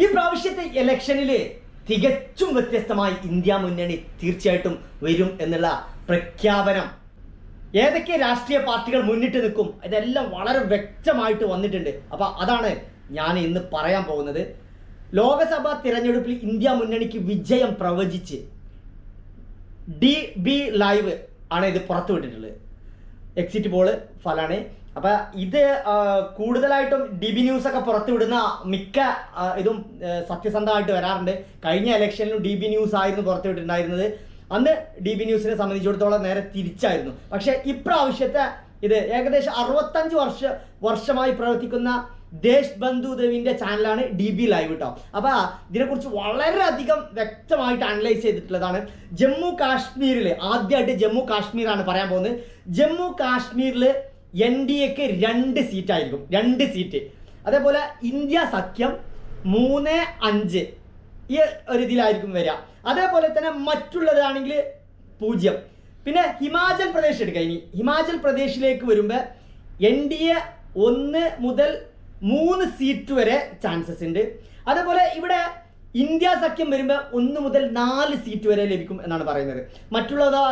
ഈ പ്രാവശ്യത്തെ ഇലക്ഷനിൽ തികച്ചും വ്യത്യസ്തമായി ഇന്ത്യ മുന്നണി തീർച്ചയായിട്ടും വരും എന്നുള്ള പ്രഖ്യാപനം. ഏതൊക്കെ രാഷ്ട്രീയ പാർട്ടികൾ മുന്നിട്ട് നിൽക്കും ഇതെല്ലാം വളരെ വ്യക്തമായിട്ട് വന്നിട്ടുണ്ട്. അപ്പൊ അതാണ് ഞാൻ ഇന്ന് പറയാൻ പോകുന്നത്. ലോകസഭാ തിരഞ്ഞെടുപ്പിൽ ഇന്ത്യ മുന്നണിക്ക് വിജയം പ്രവചിച്ച് ഡി ബി ലൈവ് ആണ് ഇത് പുറത്തുവിട്ടിട്ടുള്ളത്. എക്സിറ്റ് പോൾ ഫലാണ് അപ്പൊ ഇത് കൂടുതലായിട്ടും ഡിബി ന്യൂസ് ഒക്കെ പുറത്തുവിടുന്ന മിക്ക ഇതും സത്യസന്ധമായിട്ട് വരാറുണ്ട്. കഴിഞ്ഞ ഇലക്ഷനിലും ഡി ബി ന്യൂസ് ആയിരുന്നു പുറത്തുവിട്ടിട്ടുണ്ടായിരുന്നത്. അന്ന് ഡി ബി ന്യൂസിനെ സംബന്ധിച്ചിടത്തോളം നേരെ തിരിച്ചായിരുന്നു. പക്ഷെ ഇപ്രാവശ്യത്തെ ഇത് ഏകദേശം അറുപത്തഞ്ച് വർഷ വർഷമായി പ്രവർത്തിക്കുന്ന ദേശ് ബന്ധു ദേവിന്റെ ചാനലാണ് ഡി ബി ലൈവ് കേട്ടോ അപ്പൊ ഇതിനെക്കുറിച്ച് വളരെയധികം വ്യക്തമായിട്ട് അനലൈസ് ചെയ്തിട്ടുള്ളതാണ് ജമ്മു കാശ്മീരിൽ ആദ്യമായിട്ട് ജമ്മു കാശ്മീരാണ് പറയാൻ പോകുന്നത്. ജമ്മു കാശ്മീരിൽ എൻ ഡി എക്ക് രണ്ട് സീറ്റ് ആയിരിക്കും രണ്ട് സീറ്റ്. അതേപോലെ ഇന്ത്യ സഖ്യം മൂന്ന് അഞ്ച് ഈ ഒരു ഇതിലായിരിക്കും വരിക. അതേപോലെ തന്നെ മറ്റുള്ളതാണെങ്കിൽ പൂജ്യം. പിന്നെ ഹിമാചൽ പ്രദേശ് എടുക്കുക ഇനി. ഹിമാചൽ പ്രദേശിലേക്ക് വരുമ്പോൾ എൻ ഡി എ ഒന്ന് മുതൽ മൂന്ന് സീറ്റ് വരെ ചാൻസസ് ഉണ്ട്. അതേപോലെ ഇവിടെ ഇന്ത്യ സഖ്യം വരുമ്പോൾ ഒന്ന് മുതൽ നാല് സീറ്റ് വരെ ലഭിക്കും എന്നാണ് പറയുന്നത്. മറ്റുള്ളതാ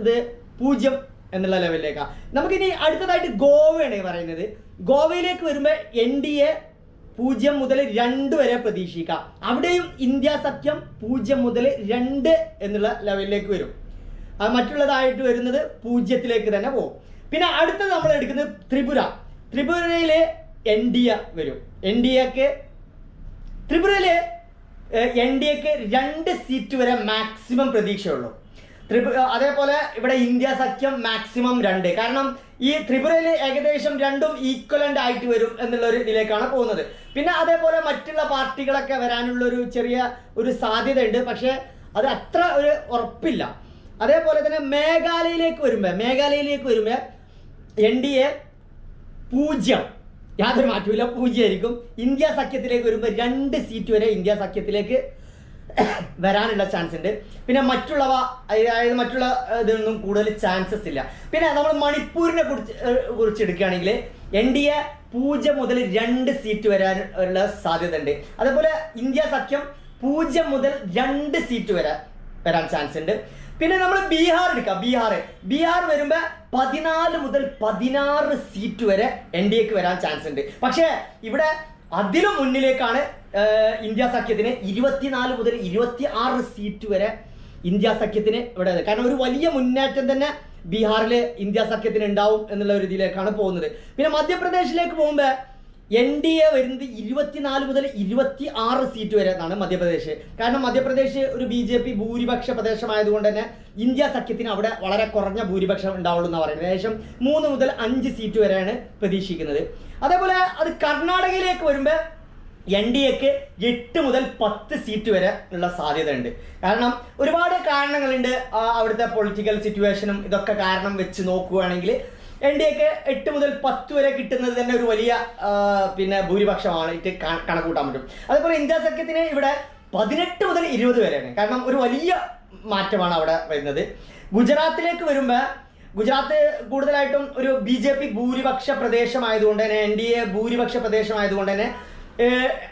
ഇത് പൂജ്യം. എന്നുള്ള ലെവലിലേക്കാണ് നമുക്കിനി അടുത്തതായിട്ട് ഗോവയാണ് പറയുന്നത്. ഗോവയിലേക്ക് വരുമ്പോൾ എൻ ഡി എ പൂജ്യം മുതൽ രണ്ട് വരെ പ്രതീക്ഷിക്കാം. അവിടെയും ഇന്ത്യ സഖ്യം പൂജ്യം മുതൽ രണ്ട് എന്നുള്ള ലെവലിലേക്ക് വരും. അത് മറ്റുള്ളതായിട്ട് വരുന്നത് പൂജ്യത്തിലേക്ക് തന്നെ പോകും. പിന്നെ അടുത്തത് നമ്മൾ എടുക്കുന്നത് ത്രിപുര. ത്രിപുരയിലെ എൻ ഡി എ വരും. എൻ ഡി എക്ക് ത്രിപുരയിലെ എൻ ഡി എക്ക് രണ്ട് സീറ്റ് വരെ മാക്സിമം പ്രതീക്ഷയുള്ളൂ. ത്രിപുര അതേപോലെ ഇവിടെ ഇന്ത്യ സഖ്യം മാക്സിമം രണ്ട്. കാരണം ഈ ത്രിപുരയിൽ ഏകദേശം രണ്ടും ഈക്വലന്റ് ആയിട്ട് വരും എന്നുള്ള ഒരു ഇതിലേക്കാണ് പോകുന്നത്. പിന്നെ അതേപോലെ മറ്റുള്ള പാർട്ടികളൊക്കെ വരാനുള്ള ഒരു ചെറിയ ഒരു സാധ്യതയുണ്ട്. പക്ഷേ അത് അത്ര ഒരു ഉറപ്പില്ല. അതേപോലെ തന്നെ മേഘാലയയിലേക്ക് വരുമ്പോൾ മേഘാലയയിലേക്ക് വരുമ്പോൾ എൻ ഡി എ പൂജ്യം. യാതൊരു മാറ്റമില്ല പൂജ്യമായിരിക്കും. ഇന്ത്യ സഖ്യത്തിലേക്ക് വരുമ്പോൾ രണ്ട് സീറ്റ് വരെ ഇന്ത്യ സഖ്യത്തിലേക്ക് വരാനുള്ള ചാൻസ് ഉണ്ട്. പിന്നെ മറ്റുള്ളവ അതായത് മറ്റുള്ള ഇതൊന്നും കൂടുതൽ ചാൻസസ് ഇല്ല. പിന്നെ നമ്മൾ മണിപ്പൂരിനെ കുറിച്ച് കുറിച്ച് എടുക്കുകയാണെങ്കിൽ എൻ ഡി എ പൂജ്യം മുതൽ രണ്ട് സീറ്റ് വരാനുള്ള സാധ്യത ഉണ്ട് അതേപോലെ ഇന്ത്യ സഖ്യം പൂജ്യം മുതൽ രണ്ട് സീറ്റ് വരെ വരാൻ ചാൻസ് ഉണ്ട്. പിന്നെ നമ്മൾ ബീഹാർ എടുക്കാം. ബീഹാർ. ബീഹാർ വരുമ്പോൾ പതിനാല് മുതൽ പതിനാറ് സീറ്റ് വരെ എൻ ഡി എക്ക് വരാൻ ചാൻസ് ഉണ്ട്. പക്ഷേ ഇവിടെ അതിലും മുന്നിലേക്കാണ് ഇന്ത്യ സഖ്യത്തിന് ഇരുപത്തിനാല് മുതൽ ഇരുപത്തി ആറ് സീറ്റ് വരെ ഇന്ത്യ സഖ്യത്തിന് ഇവിടെ കാരണം ഒരു വലിയ മുന്നേറ്റം തന്നെ ബീഹാറിൽ ഇന്ത്യ സഖ്യത്തിന് ഉണ്ടാവും എന്നുള്ള ഒരു ഇതിലേക്കാണ് പോകുന്നത്. പിന്നെ മധ്യപ്രദേശിലേക്ക് പോകുമ്പോൾ എൻ ഡി എ വരുന്നത് ഇരുപത്തിനാല് മുതൽ ഇരുപത്തി ആറ് സീറ്റ് വരെ എന്നാണ് മധ്യപ്രദേശ്. കാരണം മധ്യപ്രദേശ് ഒരു ബി ജെ പി ഭൂരിപക്ഷ പ്രദേശമായതുകൊണ്ട് തന്നെ ഇന്ത്യ സഖ്യത്തിന് അവിടെ വളരെ കുറഞ്ഞ ഭൂരിപക്ഷം ഉണ്ടാവുള്ളൂ എന്ന് പറയുന്നത്. ഏകദേശം മൂന്ന് മുതൽ അഞ്ച് സീറ്റ് വരെയാണ് പ്രതീക്ഷിക്കുന്നത്. അതേപോലെ അത് കർണാടകയിലേക്ക് വരുമ്പോൾ എൻ ഡി എക്ക് എട്ട് മുതൽ പത്ത് സീറ്റ് വരെ ഉള്ള സാധ്യത ഉണ്ട് കാരണം ഒരുപാട് കാരണങ്ങളുണ്ട് അവിടുത്തെ പൊളിറ്റിക്കൽ സിറ്റുവേഷനും ഇതൊക്കെ കാരണം വെച്ച് നോക്കുകയാണെങ്കിൽ എൻ ഡി എക്ക് എട്ട് മുതൽ പത്ത് വരെ കിട്ടുന്നത് തന്നെ ഒരു വലിയ പിന്നെ ക- കണക്കൂട്ടാൻ പറ്റും. അതേപോലെ ഇന്ത്യ സഖ്യത്തിന് ഇവിടെ പതിനെട്ട് മുതൽ ഇരുപത് വരെയാണ്. കാരണം ഒരു വലിയ മാറ്റമാണ് അവിടെ വരുന്നത്. ഗുജറാത്തിലേക്ക് വരുമ്പോൾ ഗുജറാത്ത് കൂടുതലായിട്ടും ഒരു ബി ജെ പി ഭൂരിപക്ഷ പ്രദേശമായതുകൊണ്ട് തന്നെ എൻ ഡി എ ഭൂരിപക്ഷ പ്രദേശമായതുകൊണ്ട് തന്നെ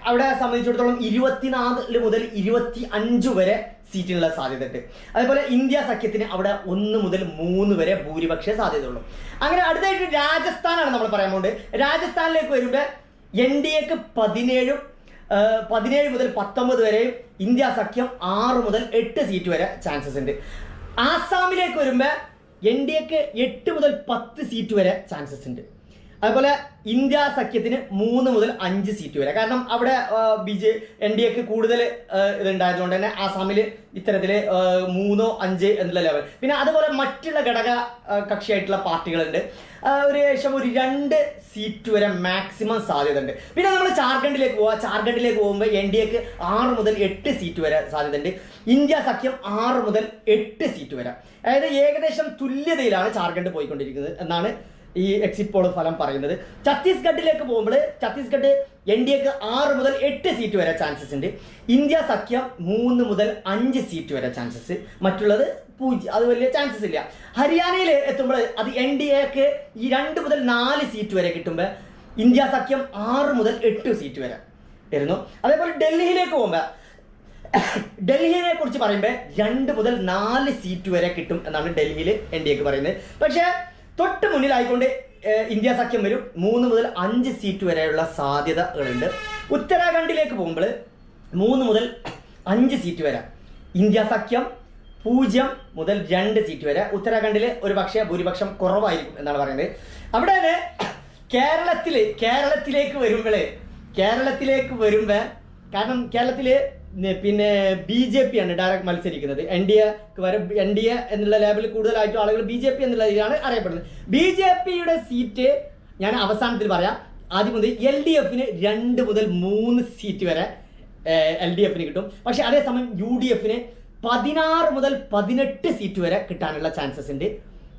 അവിടെ സംബന്ധിച്ചിടത്തോളം ഇരുപത്തിനാല് മുതൽ ഇരുപത്തി അഞ്ച് വരെ സീറ്റിനുള്ള സാധ്യതയുണ്ട്. അതേപോലെ ഇന്ത്യ സഖ്യത്തിന് അവിടെ ഒന്ന് മുതൽ മൂന്ന് വരെ ഭൂരിപക്ഷ സാധ്യതയുള്ളൂ. അങ്ങനെ അടുത്തായിട്ട് രാജസ്ഥാനാണ് നമ്മൾ പറയാൻ പോകുന്നത്. രാജസ്ഥാനിലേക്ക് വരുമ്പോൾ എൻ ഡി എക്ക് പതിനേഴും പതിനേഴ് മുതൽ പത്തൊമ്പത് വരെയും ഇന്ത്യ സഖ്യം ആറ് മുതൽ എട്ട് സീറ്റ് വരെ ചാൻസസ് ഉണ്ട്. ആസാമിലേക്ക് വരുമ്പോൾ എൻ ഡി എക്ക് എട്ട് മുതൽ പത്ത് സീറ്റ് വരെ ചാൻസസ് ഉണ്ട്. അതുപോലെ ഇന്ത്യ സഖ്യത്തിന് മൂന്ന് മുതൽ അഞ്ച് സീറ്റ് വരെ. കാരണം അവിടെ ബി ജെ എൻ ഡി എക്ക് കൂടുതൽ ഇതുണ്ടായതുകൊണ്ട് തന്നെ ആസാമിൽ ഇത്തരത്തിൽ മൂന്നോ അഞ്ച് എന്നുള്ള ലെവൽ പിന്നെ അതുപോലെ മറ്റുള്ള ഘടക കക്ഷിയായിട്ടുള്ള പാർട്ടികളുണ്ട്. ഒരു ഏകദേശം ഒരു രണ്ട് സീറ്റ് വരെ മാക്സിമം സാധ്യത ഉണ്ട് പിന്നെ നമ്മൾ ജാർഖണ്ഡിലേക്ക് പോവാം. ജാർഖണ്ഡിലേക്ക് പോകുമ്പോൾ എൻ ഡി എക്ക് ആറ് മുതൽ എട്ട് സീറ്റ് വരെ സാധ്യത ഉണ്ട് ഇന്ത്യ സഖ്യം ആറ് മുതൽ എട്ട് സീറ്റ് വരെ. അതായത് ഏകദേശം തുല്യതയിലാണ് ജാർഖണ്ഡ് പോയിക്കൊണ്ടിരിക്കുന്നത് എന്നാണ് ഈ എക്സിറ്റ് പോൾ ഫലം പറയുന്നത്. ഛത്തീസ്ഗഡിലേക്ക് പോകുമ്പോൾ ഛത്തീസ്ഗഡ് എൻ ഡി എക്ക് ആറ് മുതൽ എട്ട് സീറ്റ് വരെ ചാൻസസ് ഉണ്ട്. ഇന്ത്യ സഖ്യം മൂന്ന് മുതൽ അഞ്ച് സീറ്റ് വരെ ചാൻസസ് മറ്റുള്ളത് പൂജ്യം അത് വലിയ ചാൻസസ് ഇല്ല. ഹരിയാനയിൽ എത്തുമ്പോൾ അത് എൻ ഡി എക്ക് ഈ രണ്ട് മുതൽ നാല് സീറ്റ് വരെ കിട്ടുമ്പോൾ ഇന്ത്യ സഖ്യം ആറ് മുതൽ എട്ട് സീറ്റ് വരെ വരുന്നു. അതേപോലെ ഡൽഹിയിലേക്ക് പോകുമ്പോൾ ഡൽഹിയെ കുറിച്ച് പറയുമ്പോൾ രണ്ട് മുതൽ നാല് സീറ്റ് വരെ കിട്ടും എന്നാണ് ഡൽഹിയിൽ എൻ ഡി എക്ക് പറയുന്നത്. പക്ഷേ തൊട്ട് മുന്നിലായിക്കൊണ്ട് ഇന്ത്യ സഖ്യം വരും. മൂന്ന് മുതൽ അഞ്ച് സീറ്റ് വരെയുള്ള സാധ്യതകളുണ്ട്. ഉത്തരാഖണ്ഡിലേക്ക് പോകുമ്പോൾ മൂന്ന് മുതൽ അഞ്ച് സീറ്റ് വരെ. ഇന്ത്യ സഖ്യം പൂജ്യം മുതൽ രണ്ട് സീറ്റ് വരെ. ഉത്തരാഖണ്ഡിൽ ഒരു പക്ഷേ ഭൂരിപക്ഷം കുറവായിരിക്കും എന്നാണ് പറയുന്നത്. അവിടെ തന്നെ കേരളത്തിൽ കേരളത്തിലേക്ക് വരുമ്പോൾ കേരളത്തിലേക്ക് വരുമ്പോൾ കാരണം കേരളത്തിൽ പിന്നെ ബി ജെ പി ആണ് ഡയറക്റ്റ് മത്സരിക്കുന്നത്. എൻ ഡി എക്ക് വരെ എൻ ഡി എ എന്നുള്ള ലേബലിൽ കൂടുതലായിട്ടും ആളുകൾ ബി ജെ പി എന്നുള്ള രീതിയിലാണ് അറിയപ്പെടുന്നത്. ബി ജെ പിയുടെ സീറ്റ് ഞാൻ അവസാനത്തിൽ പറയാം. ആദ്യം മുതൽ എൽ ഡി എഫിന് രണ്ട് മുതൽ മൂന്ന് സീറ്റ് വരെ എൽ ഡി എഫിന് കിട്ടും. പക്ഷെ അതേസമയം യു ഡി എഫിന് പതിനാറ് മുതൽ പതിനെട്ട് സീറ്റ് വരെ കിട്ടാനുള്ള ചാൻസസ് ഉണ്ട്.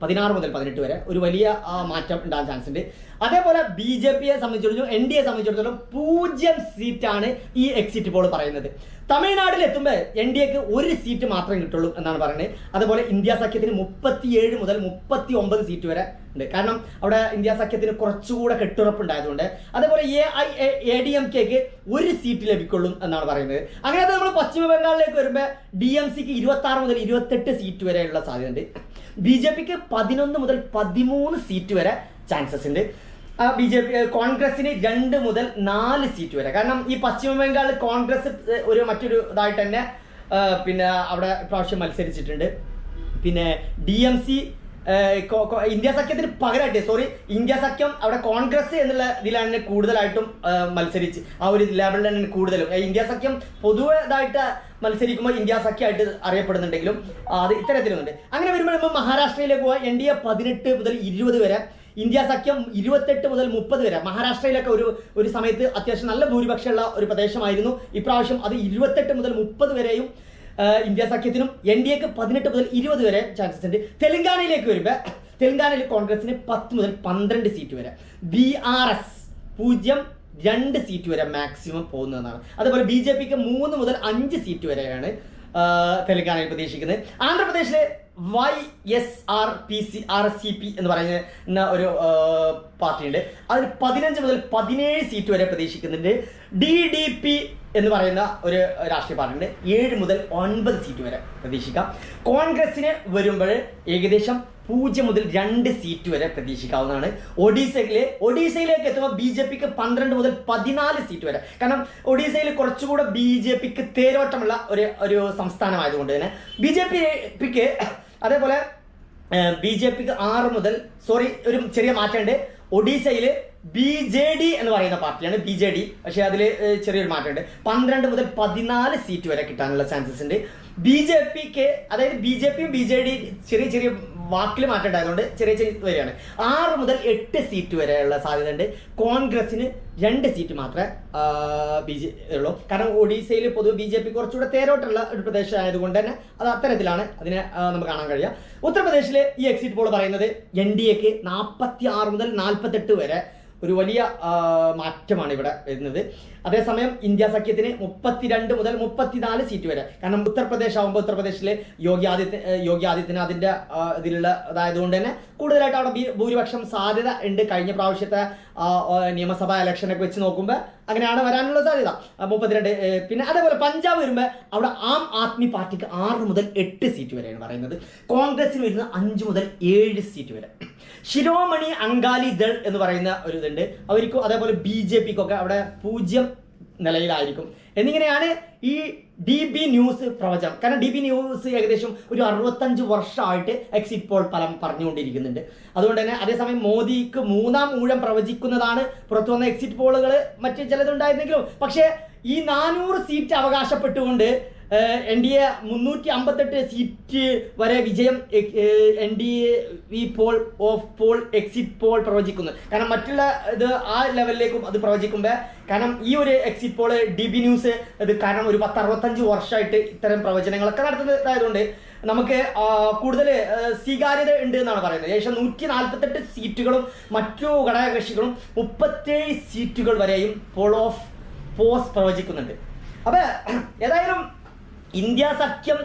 പതിനാറ് മുതൽ പതിനെട്ട് വരെ ഒരു വലിയ മാറ്റം ഉണ്ടാകാൻ ചാൻസ് ഉണ്ട്. അതേപോലെ ബി ജെ പിയെ സംബന്ധിച്ചിടത്തോളം എൻ ഡി എ സംബന്ധിച്ചിടത്തോളം പൂജ്യം സീറ്റാണ് ഈ എക്സിറ്റ് പോൾ പറയുന്നത്. തമിഴ്നാട്ടിൽ എത്തുമ്പോൾ എൻ ഡി എക്ക് ഒരു സീറ്റ് മാത്രമേ കിട്ടുള്ളൂ എന്നാണ് പറയുന്നത്. അതുപോലെ ഇന്ത്യ സഖ്യത്തിന് മുപ്പത്തിയേഴ് മുതൽ മുപ്പത്തി ഒമ്പത് സീറ്റ് വരെ ഉണ്ട്. കാരണം അവിടെ ഇന്ത്യ സഖ്യത്തിന് കുറച്ചുകൂടെ കെട്ടുറപ്പുണ്ടായതുകൊണ്ട് അതേപോലെ A I A D M കെക്ക് ഒരു സീറ്റ് ലഭിക്കുള്ളൂ എന്നാണ് പറയുന്നത്. അങ്ങനെ നമ്മൾ പശ്ചിമ ബംഗാളിലേക്ക് വരുമ്പോൾ ഡി എം സിക്ക് ഇരുപത്തി മുതൽ ഇരുപത്തെട്ട് സീറ്റ് വരെയുള്ള സാധ്യതയുണ്ട്. ബി ജെ പിക്ക് പതിനൊന്ന് മുതൽ പതിമൂന്ന് സീറ്റ് വരെ ചാൻസസ് ഉണ്ട്. ബി ജെ പി കോൺഗ്രസിന് രണ്ട് മുതൽ നാല് സീറ്റ് വരെ. കാരണം ഈ പശ്ചിമ ബംഗാളിൽ കോൺഗ്രസ് ഒരു മറ്റൊരു ഇതായിട്ട് തന്നെ പിന്നെ അവിടെ പ്രാവശ്യം മത്സരിച്ചിട്ടുണ്ട്. പിന്നെ ഡി എം സി ഇന്ത്യ സഖ്യത്തിന് പകരമായിട്ട് സോറി ഇന്ത്യ സഖ്യം അവിടെ കോൺഗ്രസ് എന്നുള്ള ഇതിലാണ് കൂടുതലായിട്ടും ഏഹ്, മത്സരിച്ച് ആ ഒരു ലെവലിൽ തന്നെ കൂടുതലും. ഇന്ത്യ സഖ്യം പൊതുവെ ഇതായിട്ട് മത്സരിക്കുമ്പോൾ ഇന്ത്യ സഖ്യമായിട്ട് അറിയപ്പെടുന്നുണ്ടെങ്കിലും അത് ഇത്തരത്തിലുണ്ട്. അങ്ങനെ വരുമ്പോൾ നമ്മൾ മഹാരാഷ്ട്രയിലേക്ക് പോകാം എൻ ഡി എ പതിനെട്ട് മുതൽ ഇരുപത് വരെ ഇന്ത്യ സഖ്യം ഇരുപത്തെട്ട് മുതൽ മുപ്പത് വരെ. മഹാരാഷ്ട്രയിലൊക്കെ ഒരു ഒരു സമയത്ത് അത്യാവശ്യം നല്ല ഭൂരിപക്ഷമുള്ള ഒരു പ്രദേശമായിരുന്നു. ഇപ്രാവശ്യം അത് ഇരുപത്തെട്ട് മുതൽ മുപ്പത് വരെയും ഇന്ത്യ സഖ്യത്തിനും എൻ ഡി എക്ക് പതിനെട്ട് മുതൽ ഇരുപത് വരെ ചാൻസസ് ഉണ്ട്. തെലങ്കാനയിലേക്ക് വരുമ്പോൾ തെലങ്കാനയിൽ കോൺഗ്രസിന് പത്ത് മുതൽ പന്ത്രണ്ട് സീറ്റ് വരെ. ബി ആർ എസ് പൂജ്യം രണ്ട് സീറ്റ് വരെ മാക്സിമം പോകുന്നതാണ് അതുപോലെ ബി ജെ പിക്ക് മൂന്ന് മുതൽ അഞ്ച് സീറ്റ് വരെയാണ് തെലങ്കാനയിൽ പ്രതീക്ഷിക്കുന്നത്. ആന്ധ്രാപ്രദേശിലെ Y S R P C R C P എന്ന് പറയുന്ന ഒരു പാർട്ടിയുണ്ട്. അതിന് പതിനഞ്ച് മുതൽ പതിനേഴ് സീറ്റ് വരെ പ്രതീക്ഷിക്കുന്നുണ്ട്. ഡി ഡി പി എന്ന് പറയുന്ന ഒരു രാഷ്ട്രീയ പാർട്ടിയുണ്ട്. ഏഴ് മുതൽ ഒൻപത് സീറ്റ് വരെ പ്രതീക്ഷിക്കാം. കോൺഗ്രസിന് വരുമ്പോൾ ഏകദേശം പൂജ്യം മുതൽ രണ്ട് സീറ്റ് വരെ പ്രതീക്ഷിക്കാവുന്നതാണ്. ഒഡീസയിലെ ഒഡീസയിലേക്ക് എത്തുമ്പോൾ ബി ജെ പിക്ക് പന്ത്രണ്ട് മുതൽ പതിനാല് സീറ്റ് വരെ. കാരണം ഒഡീസയിൽ കുറച്ചുകൂടെ ബി ജെ പിക്ക് തേരോട്ടമുള്ള ഒരു ഒരു സംസ്ഥാനമായതുകൊണ്ട് തന്നെ ബി ജെ പിക്ക് അതേപോലെ ബി ജെ പിക്ക് ആറ് മുതൽ സോറി ഒരു ചെറിയ മാറ്റമുണ്ട്. ഒഡീസയിൽ ബി ജെ ഡി എന്ന് പറയുന്ന പാർട്ടിയാണ് ബി ജെ ഡി. പക്ഷേ അതിൽ ചെറിയൊരു മാറ്റമുണ്ട്. പന്ത്രണ്ട് മുതൽ പതിനാല് സീറ്റ് വരെ കിട്ടാനുള്ള ചാൻസസ് ഉണ്ട്. ബി ജെ പിക്ക് അതായത് ബി ജെ പിയും ബി ജെ ഡി ചെറിയ ചെറിയ വാക്കിൽ മാറ്റം ഉണ്ടായതുകൊണ്ട് ചെറിയ ചെറിയ വരികയാണ്. ആറ് മുതൽ എട്ട് സീറ്റ് വരെയുള്ള സാധ്യത ഉണ്ട് കോൺഗ്രസിന് രണ്ട് സീറ്റ് മാത്രമേ ബി ജെ ഉള്ളൂ. കാരണം ഒഡീസയിൽ പൊതുവെ ബി ജെ പി കുറച്ചുകൂടെ തേരോട്ടുള്ള ഒരു പ്രദേശം ആയതുകൊണ്ട് തന്നെ അത് അത്തരത്തിലാണ് അതിനെ നമുക്ക് കാണാൻ കഴിയുക. ഉത്തർപ്രദേശിലെ ഈ എക്സിറ്റ് പോൾ പറയുന്നത് എൻ ഡി എക്ക് നാൽപ്പത്തി ആറ് മുതൽ നാൽപ്പത്തെട്ട് വരെ ഒരു വലിയ മാറ്റമാണ് ഇവിടെ വരുന്നത്. അതേസമയം ഇന്ത്യ സഖ്യത്തിന് മുപ്പത്തിരണ്ട് മുതൽ മുപ്പത്തിനാല് സീറ്റ് വരെ. കാരണം ഉത്തർപ്രദേശ് ആകുമ്പോൾ ഉത്തർപ്രദേശിലെ യോഗി ആദിത്യ യോഗി ആദിത്യനാഥിന്റെ ആ, ഇതിലുള്ള അതായതുകൊണ്ട് തന്നെ കൂടുതലായിട്ട് അവിടെ ഭൂരിപക്ഷം സാധ്യത ഉണ്ട്. കഴിഞ്ഞ പ്രാവശ്യത്തെ നിയമസഭാ ഇലക്ഷനൊക്കെ വെച്ച് നോക്കുമ്പോൾ അങ്ങനെയാണ് വരാനുള്ള സാധ്യത. മുപ്പത്തിരണ്ട് പിന്നെ അതേപോലെ പഞ്ചാബ് വരുമ്പോൾ അവിടെ ആം ആദ്മി പാർട്ടിക്ക് ആറ് മുതൽ എട്ട് സീറ്റ് വരെയാണ് പറയുന്നത്. കോൺഗ്രസിന് വരുന്നത് അഞ്ച് മുതൽ ഏഴ് സീറ്റ് വരെ. ശിരോമണി അങ്കാലി ദൾ എന്ന് പറയുന്ന ഒരു ഇതുണ്ട് അവർക്കും അതേപോലെ ബി ജെ പിക്കൊക്കെ അവിടെ പൂജ്യം നിലയിലായിരിക്കും. എന്നിങ്ങനെയാണ് ഈ ഡി ബി ന്യൂസ് പ്രവചനം. കാരണം ഡി ബി ന്യൂസ് ഏകദേശം ഒരു അറുപത്തഞ്ച് വർഷമായിട്ട് എക്സിറ്റ് പോൾ ഫലം പറഞ്ഞുകൊണ്ടിരിക്കുന്നുണ്ട്. അതുകൊണ്ട് തന്നെ അതേസമയം മോദിക്ക് മൂന്നാം ഊഴം പ്രവചിക്കുന്നതാണ് പുറത്തു വന്ന എക്സിറ്റ് പോളുകൾ മറ്റ് ചിലതുണ്ടായിരുന്നെങ്കിലും. പക്ഷേ ഈ നാനൂറ് സീറ്റ് അവകാശപ്പെട്ടുകൊണ്ട് എൻ ഡി എ മുന്നൂറ്റി അമ്പത്തെട്ട് സീറ്റ് വരെ വിജയം N D A V poll of poll exit poll പ്രവചിക്കുന്നു. കാരണം മറ്റുള്ള ഇത് ആ ലെവലിലേക്കും അത് പ്രവചിക്കുമ്പോൾ കാരണം ഈ ഒരു exit poll D B news ഇത് കാരണം ഒരു പത്ത് അറുപത്തഞ്ച് വർഷമായിട്ട് ഇത്തരം പ്രവചനങ്ങളൊക്കെ നടത്തുന്നതായതുകൊണ്ട് നമുക്ക് കൂടുതൽ സ്വീകാര്യത ഉണ്ട് എന്നാണ് പറയുന്നത്. ഏകദേശം നൂറ്റി നാൽപ്പത്തെട്ട് സീറ്റുകളും മറ്റു ഘടകകക്ഷികളും മുപ്പത്തേഴ് സീറ്റുകൾ വരെയും പോൾ ഓഫ് പോസ് പ്രവചിക്കുന്നുണ്ട്. അപ്പൊ ഏതായാലും ഇന്ത്യ സഖ്യം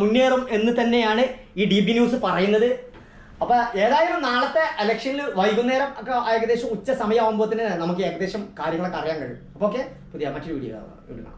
മുന്നേറും എന്ന് തന്നെയാണ് ഈ ഡി ബി ന്യൂസ് പറയുന്നത്. അപ്പൊ ഏതായാലും നാളത്തെ ഇലക്ഷനിൽ വൈകുന്നേരം ഒക്കെ ഏകദേശം ഉച്ച സമയമാകുമ്പോൾ തന്നെ നമുക്ക് ഏകദേശം കാര്യങ്ങളൊക്കെ അറിയാൻ കഴിയും. അപ്പൊ ഓക്കെ പുതിയ മറ്റൊരു വീഡിയോ വീഡിയോ